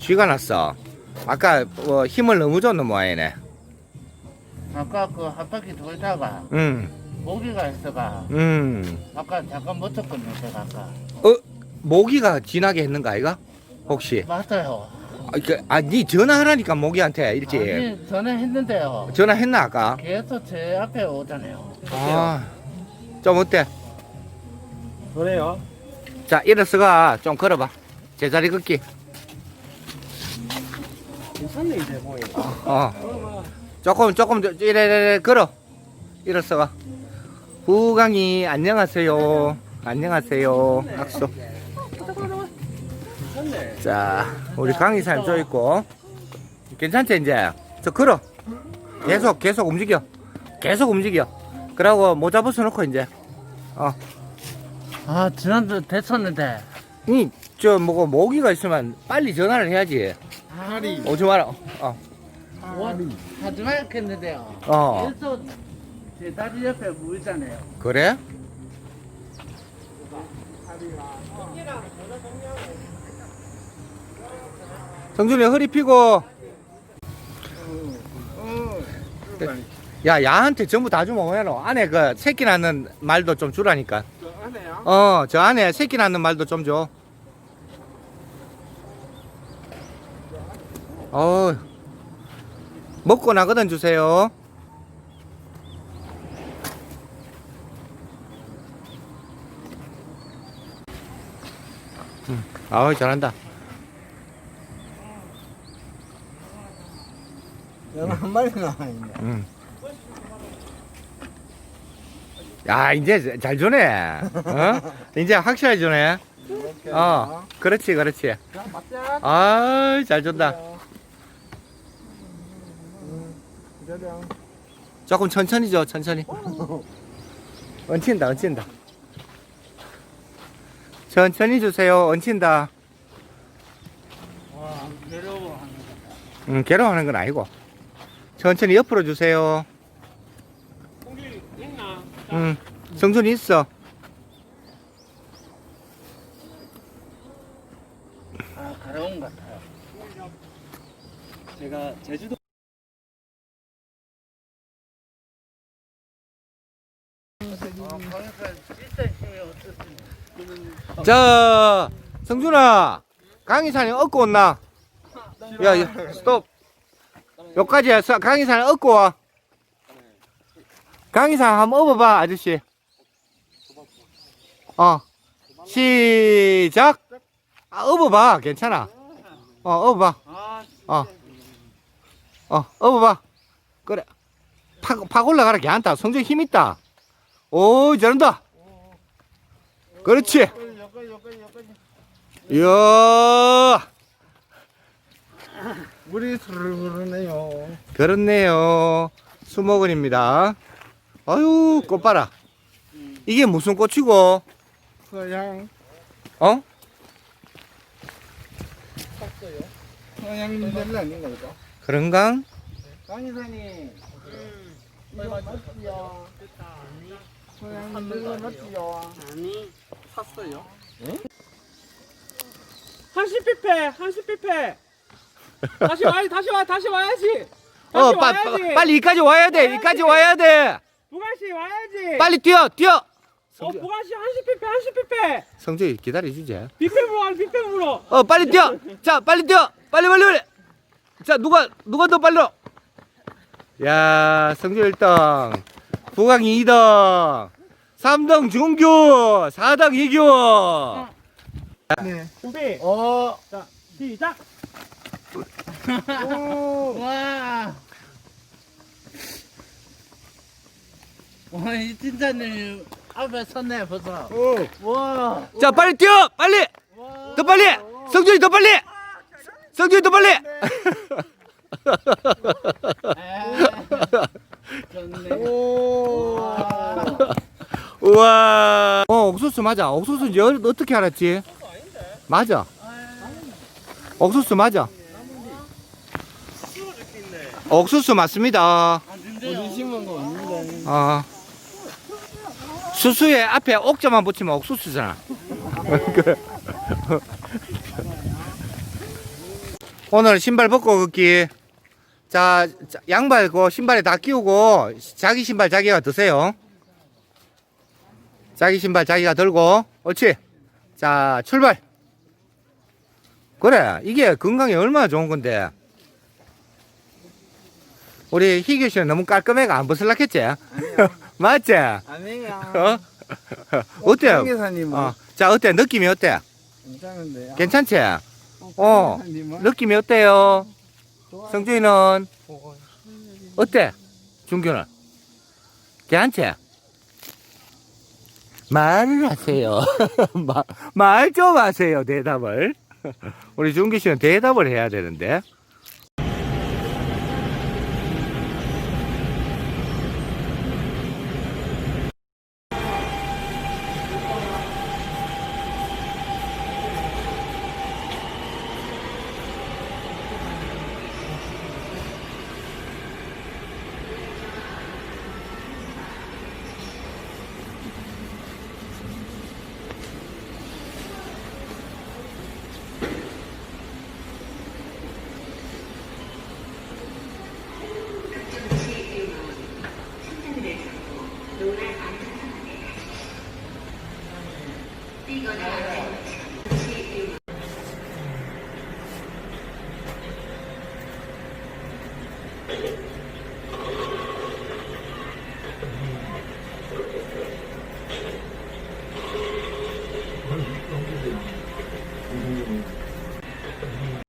쥐가 났어. 아까 뭐 힘을 너무 줬는 모양이네. 아까 그한 바퀴 돌다가 음, 모기가 있어가 음. 아까 잠깐 멈췄거든요 제가 아까 어, 모기가 지나게 했는가, 아이가? 혹시? 맞아요 아, 그, 아, 니 전화하라니까, 모기한테, 일찍. 아니 전화했는데요 전화했나, 아까? 계속 제 앞에 오잖아요 아, 좀 어때? 그래요? 자, 일어서가 좀 걸어봐. 제자리 걷기. 괜찮네 이제 모이. 어. 조금, 조금, 더 이래, 이래, 이래 걸어. 일어서가. 후강이, 안녕하세요. 안녕하세요. 악수. 괜찮네. 자, 우리 강희 사님 저 있고. 괜찮지, 이제? 저 걸어. 계속, 계속 움직여. 계속 움직여. 그러고 모자 벗어 놓고, 이제. 어. 아 지난주 됐었는데 이, 저, 뭐고, 모기가 있으면 빨리 전화를 해야지. 아리 오지 마라. 어. 와 하지 말겠는데요 어. 계속 제 다리 옆에 보이잖아요 그래? 성준이 허리 피고 야 야한테 전부 다 주면 뭐야노 안에 그 새끼 낳는 말도 좀 주라니까 안해요? 어 저 안에 새끼 낳는 말도 좀 줘 어 먹고 나거든 주세요 아우 잘한다 연어 한 마리 나와있네. 응. 야 이제 잘 주네 어? 이제 확실하게 주네 어 그렇지 그렇지 자, 맞자. 아 잘 준다 조금 천천히 줘 천천히. 얹힌다 얹힌다. 천천히 주세요 얹힌다. 와 괴로워하는 음, 괴로워하는 건 아니고. 천천히 옆으로 주세요. 공기 있나? 음, 성준이 있어. 아 가려운 것 같아요. 제가 제주도 아 강의사 진짜 힘이 없었어요 자 성준아 강의사님 얻고 온나 야, 야 스톱 여기까지 해서 강의사님 얻고 와 강의사 한번 업어봐 아저씨 어 시작 아 업어봐 괜찮아 어 업어봐 아 어. 어, 업어봐. 그래. 팍, 팍 올라가라. 괜찮다. 성적 힘 있다. 오, 잘한다. 그렇지. 여기 여기 여기 여기 이야, 물이 스르르 흐르네요. 그렇네요. 수목원입니다. 아유, 꽃 봐라. 이게 무슨 꽃이고, 서양 어? 서양 민들레 아닌가 보다. 그런가? 강의사님. 이거 맞지요? 서양 민들레 맞지요? 아니 샀어요? 한시 피페 한시 피페 다시 와야지 다시 와 다시 와야지. 다시 어, 빠, 와야지. 빠, 빨리 이까지 와야 돼. 이까지 와야 돼. 부가시 와야지. 빨리 뛰어, 뛰어. 어 부가시 한시 피페 한시 피페 성적이 기다려주지. 뷔페 물어 뷔페 물어 어 빨리 뛰어. 자 빨리 뛰어. 빨리 빨리 빨리. 자 누가 누가 더 빨리 야 성주 1등. 부강이 2등 3등 중규 4등 이규 네. 준비 어. 자 시작 와. 와, 이 진짜님 앞에 섰네 벌써. 오. 와. 자 빨리 뛰어 빨리 와. 더 빨리 성준이 더 빨리 성준이 더 빨리 좋네. 오. 와. 우와 어 옥수수 맞아 옥수수인지 어- 어떻게 알았지 맞아 옥수수 맞아 옥수수 맞습니다 아. 아 수수에 앞에 옥자만 붙이면 옥수수잖아. 그- 오늘 신발 벗고 걷기. 자, 자, 양발 그 신발에 다 끼우고 자기 신발 자기가 드세요. 자기 신발 자기가 들고. 옳지. 자, 출발. 그래. 이게 건강에 얼마나 좋은 건데. 우리 희규 씨는 너무 깔끔해가 안 벗을락했지? 맞지? 아니에요. 어? 어때요? 강계사님은 어. 자, 어때? 느낌이 어때? 괜찮은데요. 괜찮지? 어. 강계사님은 느낌이 어때요? 성준이는 어때? 준규는? 괜찮지? 말을 하세요. 말 좀 하세요, 대답을. 우리 준규 씨는 대답을 해야 되는데. go to the